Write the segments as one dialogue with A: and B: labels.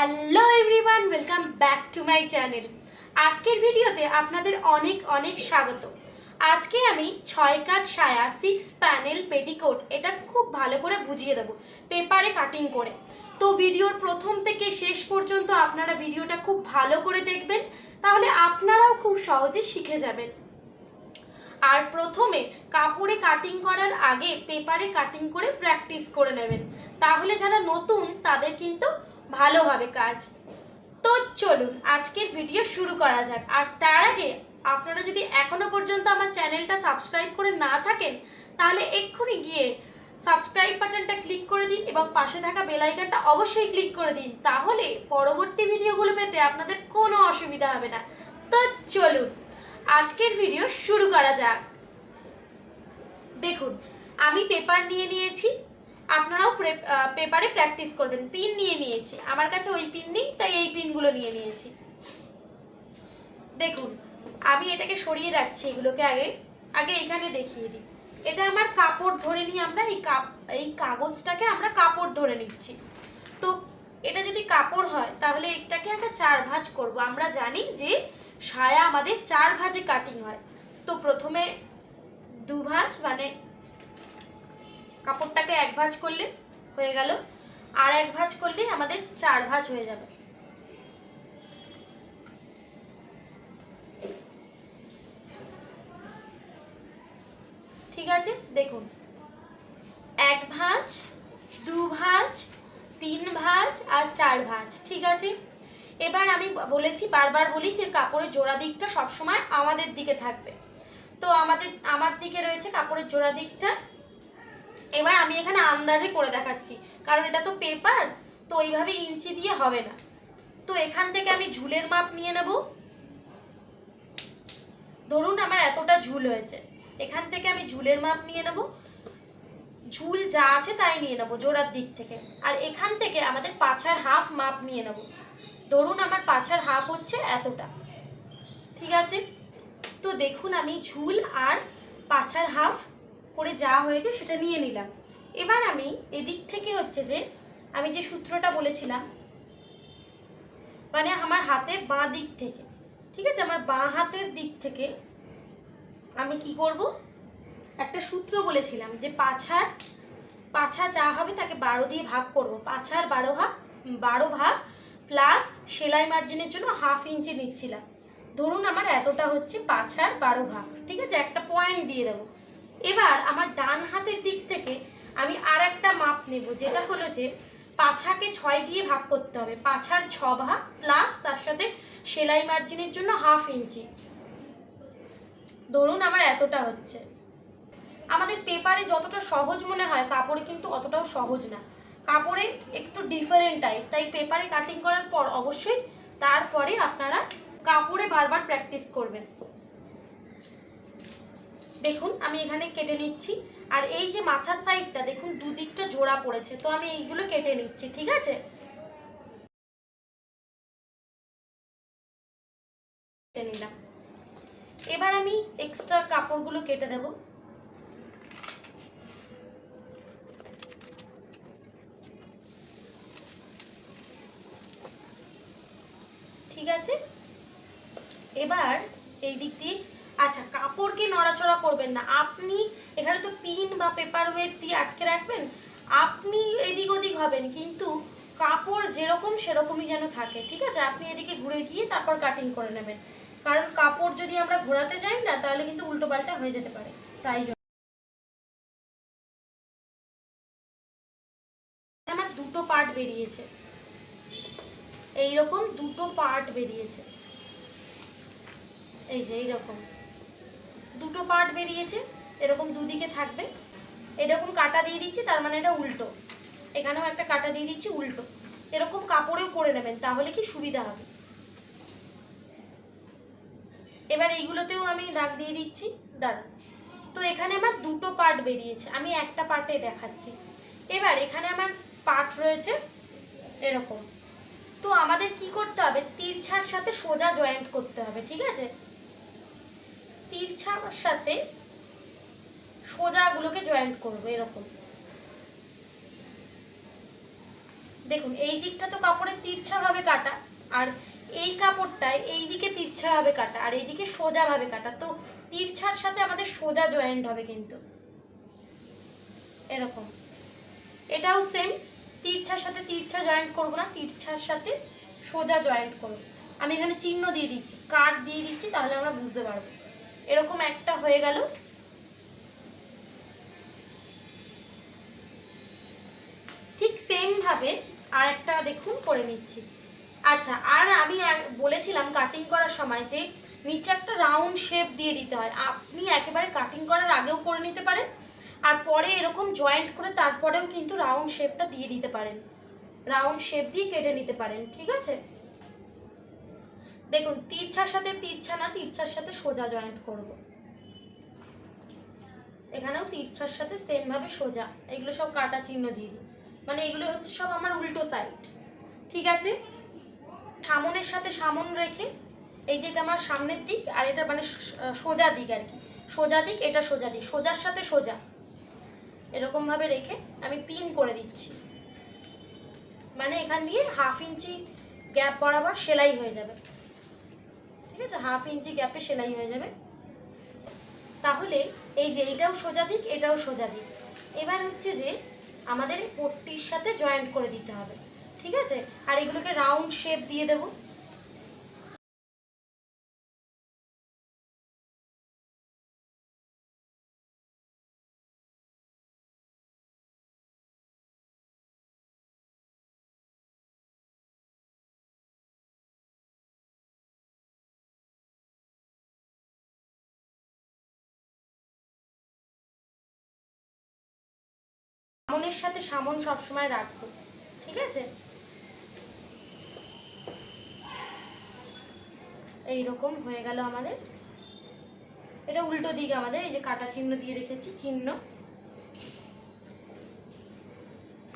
A: Hello everyone welcome back to my channel আজকের ভিডিওতে আপনাদের অনেক অনেক স্বাগত। আজকে আমি ছয় কাট সায়া সিক্স প্যানেল পেটিকোট এটা খুব ভালো করে বুঝিয়ে দেবো, পেপারে কাটিং করে। তো ভিডিওর প্রথম থেকে শেষ পর্যন্ত আপনারা ভিডিওটা খুব ভালো করে দেখবেন, তাহলে আপনারাও খুব সহজে শিখে যাবেন। আর প্রথমে কাপড়ে কাটিং করার আগে পেপারে কাটিং করে প্র্যাকটিস করে নেবেন। তাহলে যারা নতুন, তাদের কিন্তু ভালো হবে কাজ। তো চলুন, আজকের ভিডিও শুরু করা যাক। আর তার আগে আপনারা যদি এখনও পর্যন্ত আমার চ্যানেলটা সাবস্ক্রাইব করে না থাকেন, তাহলে এক্ষুনি গিয়ে সাবস্ক্রাইব বাটনটা ক্লিক করে দিন এবং পাশে থাকা বেল আইকনটা অবশ্যই ক্লিক করে দিন। তাহলে পরবর্তী ভিডিওগুলো পেতে আপনাদের কোনো অসুবিধা হবে না। তো চলুন, আজকের ভিডিও শুরু করা যাক। দেখুন, আমি পেপার নিয়ে নিয়েছি। আপনারাও প্রে- পেপারে প্র্যাকটিস করবেন। পিন নিয়ে নিয়েছি। আমার কাছে ওই পিন নেই, তাই এই পিনগুলো নিয়ে নিয়েছি। দেখুন, আমি এটাকে সরিয়ে রাখছি এগুলোকে আগে আগে এখানে দেখিয়ে দিই। এটা আমার কাপড় ধরে নিই আমরা, এই কাপ, এই কাগজটাকে আমরা কাপড় ধরে নিচ্ছি। তো এটা যদি কাপড় হয়, তাহলে এটাকে একটা চার ভাঁজ করব। আমরা জানি যে সায়া আমাদের চার ভাঁজে কাটিং হয়। তো প্রথমে দু ভাঁজ মানে কাপড়টাকে এক ভাঁজ করলে হয়ে গেল, আর এক ভাঁজ করলে আমাদের চার ভাঁজ হয়ে যাবে। ঠিক আছে, দেখুন। এক ভাঁজ, দু ভাঁজ, তিন ভাঁজ, আর চার ভাঁজ, ঠিক আছে? এবার আমি বলেছি, বারবার বলি যে কাপড়ের জোড়া দিকটা সবসময় আমাদের দিকে থাকবে। তো আমাদের, আমার দিকে রয়েছে কাপড়ের জোড়া দিকটা। এবার আমি এখানে আন্দাজে করে দেখাচ্ছি। কারণ এটা তো পেপার তো এইভাবে ইঞ্চি দিয়ে হবে না। তো এখান থেকে আমি ঝুলের মাপ নিয়ে নেব। ধরুন আমার এতটা ঝুল হয়েছে। এখান থেকে আমি ঝুলের মাপ নিয়ে নেব। ঝুল যা আছে তাই নিয়ে নেব জোড়ার দিক থেকে। আর এখান থেকে আমাদের পাছার হাফ মাপ নিয়ে নেব। ধরুন আমার পাছার হাফ হচ্ছে এতটা। ঠিক আছে? তো দেখুন আমি ঝুল আর পাছার হাফ করে যা হয়েছে সেটা নিয়ে নিলাম। এবার আমি এদিক থেকে হচ্ছে যে আমি যে সূত্রটা বলেছিলাম মানে আমার হাতের বাঁ দিক থেকে, ঠিক আছে? আমার বাঁ হাতের দিক থেকে আমি কি করব? একটা সূত্র বলেছিলাম যে পাছার, পাছা যা হবে তাকে বারো দিয়ে ভাগ করব। পাছার বারো ভাগ বারো ভাগ প্লাস সেলাই মার্জিনের জন্য হাফ ইঞ্চি নিচ্ছিলাম। ধরুন আমার এতটা হচ্ছে পাছার বারো ভাগ, ঠিক আছে? একটা পয়েন্ট দিয়ে দেবো। এবার আমার ডান হাতের দিক থেকে আমি আর একটা মাপ নেব, যেটা হলো যে পাছাকে ছয় দিয়ে ভাগ করতে হবে। পাছার ছ ভাগ প্লাস তার সাথে সেলাই মার্জিনের জন্য হাফ ইঞ্চি। ধরুন আমার এতটা হচ্ছে। আমাদের পেপারে যতটা সহজ মনে হয়, কাপড়ে কিন্তু অতটাও সহজ না। কাপড়ে একটু ডিফারেন্ট টাইপ তাই পেপারে কাটিং করার পর অবশ্যই তারপরে আপনারা কাপড়ে বারবার প্র্যাকটিস করবেন। দেখুন, আমি এখানে কেটে নিচ্ছি। আর এই যে মাথার সাইডটা দেখুন, দুদিকটা জোড়া পড়েছে। তো আমি এইগুলো কেটে নিচ্ছি, ঠিক আছে? নিলাম। এবার আমি এক্সট্রা কাপড়গুলো কেটে দেব। ঠিক আছে? এবার এই দিক দিয়ে আচ্ছা কাপড়কে নড়াচড়া করবেন না। আপনি এখানে তো পিন বা পেপার ওয়েট দিয়ে আটকে রাখবেন। আপনি এদিক ওদিক হবেন, কিন্তু কাপড় যেরকম সেরকমই যেন থাকে, ঠিক আছে? আপনি এদিকে ঘুরে গিয়ে তারপর কাটিং করে নেবেন। কারণ কাপড় যদি আমরা ঘোরাতে যাই না, তাহলে কিন্তু উল্টো পাল্টা হয়ে যেতে পারে। তাই জন্য। আমার দুটো পার্ট বেরিয়েছে। এইরকম দুটো পার্ট বেরিয়েছে। এই যে, এইরকম। দুটো পার্ট বেরিয়েছে, এরকম দুদিকে থাকবে। এরকম কাটা দিয়ে দিচ্ছি, তার মানে এটা উল্টো। এখানেও একটা কাটা দিয়ে দিচ্ছি, উল্টো। এরকম কাপড়েও করে নেবেন, তাহলে কি সুবিধা হবে? এবার এইগুলোতেও আমি দাগ দিয়ে দিচ্ছি দাঁড়ান তো এখানে আমার দুটো পার্ট বেরিয়েছে, আমি একটা পার্টে দেখাচ্ছি। এবার এখানে আমার পার্ট রয়েছে, এরকম। তো আমাদের কি করতে হবে? তিরছার সাথে সোজা জয়েন্ট করতে হবে, ঠিক আছে? তিরছার সাথে সোজাগুলোকে জয়েন্ট করব, এরকম। দেখুন, এই দিকটা তো কাপড়ের তিরছা ভাবে কাটায় এই কাপড়টায় এই দিকে তিরছাভাবে কাটা, আর এইদিকে সোজাভাবে কাটা। তো তিরছার সাথে আমাদের সোজা জয়েন্ট হবে কিন্তু। এরকম। এটাও সেম তিরছার সাথে তিরছা জয়েন্ট করব না, তিরছার সাথে সোজা জয়েন্ট করব। আমি এখানে চিহ্ন দিয়ে দিচ্ছি কাট দিয়ে দিচ্ছি, তাহলে আমরা বুঝতে পারব। এরকম একটা হয়ে গেল। ঠিক সেম ভাবে আর একটা দেখুন করে নিচ্ছি। আচ্ছা আর আমি বলেছিলাম কাটিং করার সময় যে নিচে একটা রাউন্ড শেপ দিয়ে দিতে হয়। আপনি একেবারে কাটিং করার আগেও করে নিতে পারেন, আর পরে এরকম জয়েন্ট করে তারপরেও কিন্তু রাউন্ড শেপটা দিয়ে দিতে পারেন। রাউন্ড শেপ দিয়ে কেটে নিতে পারেন, ঠিক আছে? দেখুন তিরছার সাথে তিরছা না তিরছার সাথে সোজা জয়েন্ট করব। এখানেও তিরছার সাথে সেম ভাবে সোজা। এগুলো সব কাটা চিহ্ন দিয়ে দিই। মানে এগুলো হচ্ছে সব আমার উল্টো সাইড ঠিক আছে? সামনের সাথে সামন রেখে, এই যেটা আমার সামনের দিক আর এটা মানে সোজা দিক আর কি। সোজা দিক, এটা সোজা দিক। সোজার সাথে সোজা। এরকম ভাবে রেখে আমি পিন করে দিচ্ছি। মানে এখান দিয়ে হাফ ইঞ্চি গ্যাপ বরাবর সেলাই হয়ে যাবে। ঠিক আছে হাফ ইঞ্চি গ্যাপে সেলাই হয়ে যাবে। তাহলে এই যে এটাও সোজা দিক, এটাও সোজা দিক। এবার হচ্ছে যে আমাদের পট্টির সাথে জয়েন্ট করে দিতে হবে। ঠিক আছে? আর এগুলোকে রাউন্ড শেপ দিয়ে দেবো। সামনের সাথে সামন সবসময় রাখব, ঠিক আছে? এইরকম হয়ে গেল আমাদের। এটা উল্টো দিকে আমাদের, এই যে কাটা চিহ্ন দিয়ে রেখেছি, চিহ্ন।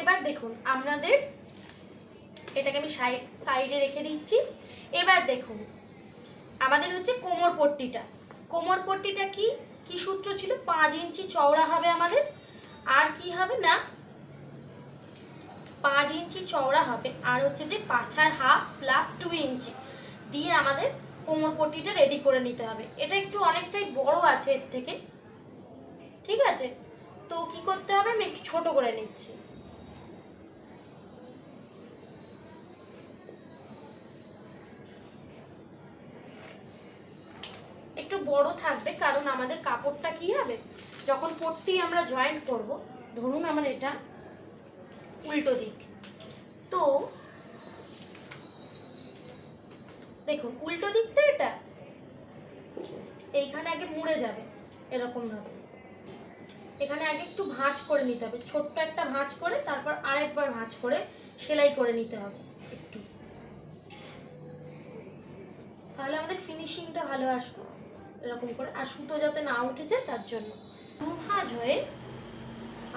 A: এবার দেখুন, আপনাদের এটাকে আমি সাইডে রেখে দিচ্ছি। এবার দেখুন, আমাদের হচ্ছে কোমর পট্টিটা। কোমর পট্টিটা কি? কি সূত্র ছিল? পাঁচ ইঞ্চি চওড়া হবে আমাদের। আর কি হবে না? পাঁচ ইঞ্চি চওড়া হবে। আর হচ্ছে যে পাছার হাফ প্লাস টু ইঞ্চি। দিয়ে আমাদের কোমর পট্টিটা রেডি করে নিতে হবে। এটা একটু অনেকটাই বড় আছে এর থেকে। ঠিক আছে? তো কি করতে হবে? আমি একটু ছোটো করে নিচ্ছি একটু বড় থাকবে, কারণ আমাদের কাপড়টা কি হবে? যখন পট্টি আমরা জয়েন্ট করব ধরুন আমার এটা উল্টো দিক। তো, দেখুন, উল্টো দিকটা এটা, এইখানে আগে মুড়ে যাবে, এরকম ভাবে। এখানে আগে একটু ভাঁজ করে নিতে হবে, ছোট্ট একটা ভাঁজ করে, তারপর আরেকবার ভাঁজ করে সেলাই করে নিতে হবে একটু। তাহলে আমাদের ফিনিশিংটা ভালো আসবে। এরকম করে, আর সুতো যাতে না উঠে যায়, তার জন্য। দু ভাঁজ হয়ে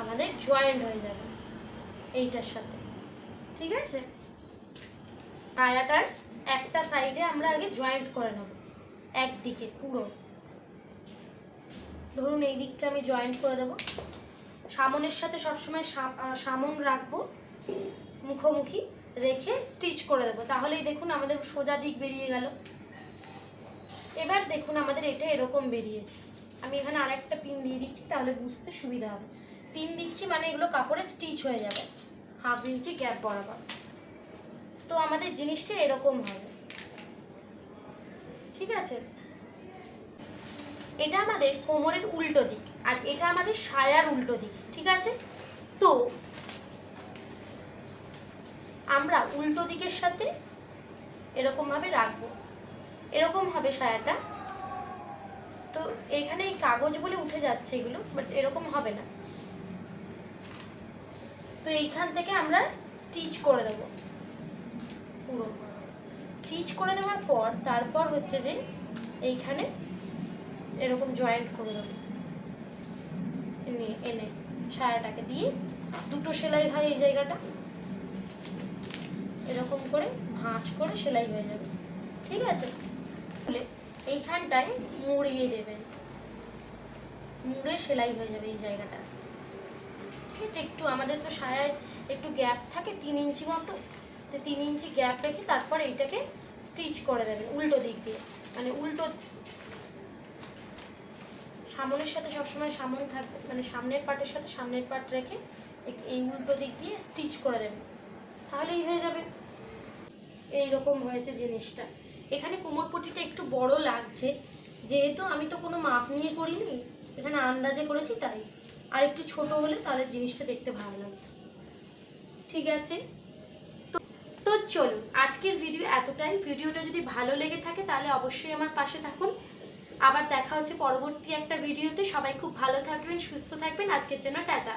A: আমাদের জয়েন্ট হয়ে যাবে এইটার সাথে। ঠিক আছে? টায়াটার একটা সাইডে আমরা আগে জয়েন্ট করে নেব, একদিকে পুরো। ধরুন এই দিকটা আমি জয়েন্ট করে দেবো। সামনের সাথে সবসময় সামন রাখব, মুখোমুখি রেখে স্টিচ করে দেবো। তাহলেই দেখুন আমাদের সোজা দিক বেরিয়ে গেল। এবার দেখুন আমাদের এটা এরকম বেরিয়েছে। আমি এখানে আরেকটা পিন দিয়ে দিচ্ছি, তাহলে বুঝতে সুবিধা হবে। পিন দিচ্ছি মানে এগুলো কাপড়ে স্টিচ হয়ে যাবে। হাফ ইঞ্চি গ্যাপ বরাবর। তো আমাদের জিনিসটা এরকম হবে। ঠিক আছে? এটা আমাদের কোমরের উল্টো দিক, আর এটা আমাদের সায়ার উল্টো দিক, ঠিক আছে? তো আমরা উল্টো দিকের সাথে এরকমভাবে রাখব। এরকম হবে সায়াটা। তো এখানে এই কাগজ বলে উঠে যাচ্ছে এগুলো বাট এরকম হবে না। তো এইখান থেকে আমরা স্টিচ করে দেবো। পুরো। স্টিচ করে দেওয়ার পর, তারপর হচ্ছে যে এইখানে এরকম জয়েন্ট করে দেবো। এনে এনে সায়াটাকে দিয়ে দুটো সেলাই হয় এই জায়গাটা। এরকম করে ভাঁজ করে সেলাই হয়ে যাবে। ঠিক আছে? তাহলে এইখানটায় মুড়িয়ে দেবেন। মুড়ে সেলাই হয়ে যাবে এই জায়গাটা। ঠিক আছে, একটু আমাদের তো সায়ায় একটু গ্যাপ থাকে তিন ইঞ্চি মতো। তো তিন ইঞ্চি গ্যাপ রেখে তারপর এইটাকে স্টিচ করে দেবেন উল্টো দিক দিয়ে। মানে উল্টো সামনের সাথে সবসময় সামন থাকবে মানে সামনের পার্টের সাথে সামনের পার্ট রেখে এই উল্টো দিক দিয়ে স্টিচ করে দেবেন। তাহলেই হয়ে যাবে। এই রকম হয়েছে জিনিসটা। এখানে কোমর পট্টিটা একটু বড় লাগছে। যেহেতু আমি তো কোনো মাপ নিয়ে করিনি, এখানে আন্দাজে করেছি তাই। আর একটু ছোট হলে তাহলে জিনিসটা দেখতে ভালো লাগতো। ঠিক আছে? তো চলুন, আজকের ভিডিও এতটাই। ভিডিওটা যদি ভালো লেগে থাকে তাহলে অবশ্যই আমার পাশে থাকুন। আবার দেখা হচ্ছে পরবর্তী একটা ভিডিওতে। সবাই খুব ভালো থাকবেন, সুস্থ থাকবেন। আজকের জন্য টাটা।